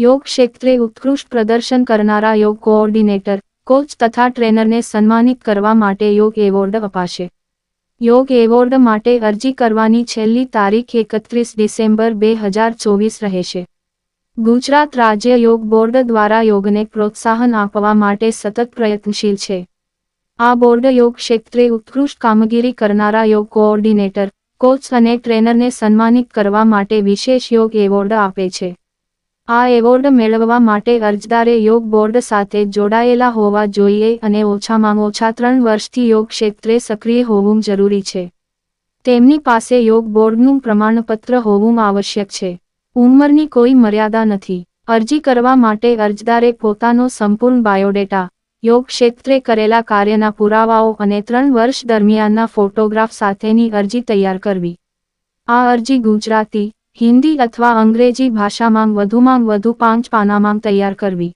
યોગ ક્ષેત્રે ઉત્કૃષ્ટ પ્રદર્શન કરનારા યોગ કોઓર્ડિનેટર, કોચ તથા ટ્રેનરને સન્માનિત કરવા માટે યોગ એવોર્ડ અપાશે. યોગ એવોર્ડ માટે અરજી કરવાની છેલ્લી તારીખ એકત્રીસ ડિસેમ્બર બે હજાર ચોવીસ રહેશે. ગુજરાત રાજ્ય યોગ બોર્ડ દ્વારા યોગને પ્રોત્સાહન આપવા માટે સતત પ્રયત્નશીલ છે. આ બોર્ડ યોગ ક્ષેત્રે ઉત્કૃષ્ટ કામગીરી કરનારા યોગ કોઓર્ડિનેટર, કોચ અને ટ્રેનરને સન્માનિત કરવા માટે વિશેષ યોગ એવોર્ડ આપે છે. આ એવોર્ડ મેળવવા માટે અરજદારે યોગ બોર્ડ સાથે જોડાયેલા હોવા જોઈએ અને ઓછામાં ઓછા ત્રણ વર્ષથી યોગ ક્ષેત્રે સક્રિય હોવું જરૂરી છે. તેમની પાસે યોગ બોર્ડનું પ્રમાણપત્ર હોવું આવશ્યક છે. ઉંમરની કોઈ મર્યાદા નથી. અરજી કરવા માટે અરજદારે પોતાનો સંપૂર્ણ બાયોડેટા, યોગ ક્ષેત્રે કરેલા કાર્યના પુરાવાઓ અને ત્રણ વર્ષ દરમિયાનના ફોટોગ્રાફ સાથેની અરજી તૈયાર કરવી. આ અરજી ગુજરાતી હિન્દી અથવા અંગ્રેજી ભાષામાં વધુમાં વધુ પાંચ પાનામાં તૈયાર કરવી.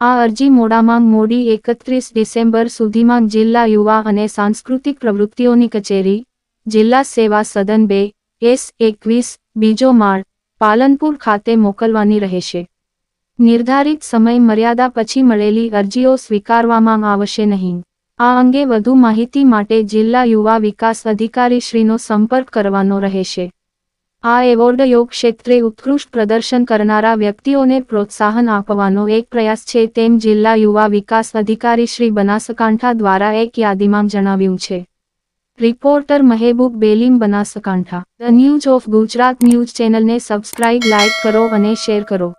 આ અરજી મોડામાં મોડી એકત્રીસ ડિસેમ્બર સુધીમાં જિલ્લા યુવા અને સાંસ્કૃતિક પ્રવૃત્તિઓની કચેરી, જિલ્લા સેવા સદન બે, એસ એકવીસ, બીજો માળ, પાલનપુર ખાતે મોકલવાની રહેશે. નિર્ધારિત સમય મર્યાદા પછી મળેલી અરજીઓ સ્વીકારવામાં આવશે નહીં. આ અંગે વધુ માહિતી માટે જિલ્લા યુવા વિકાસ અધિકારીશ્રીનો સંપર્ક કરવાનો રહેશે. આ એવોર્ડ યોગ ક્ષેત્રે ઉત્કૃષ્ટ પ્રદર્શન કરનારા વ્યક્તિઓને પ્રોત્સાહન આપવાનો એક પ્રયાસ છે તેમ જિલ્લા યુવા વિકાસ અધિકારી શ્રી બનાસકાંઠા દ્વારા એક યાદીમાં જણાવ્યું છે. Reporter Mehboob Belim Banaskantha. The news of Gujarat news ચેનલને સબસ્ક્રાઇબ, લાઇક કરો અને શેર કરો.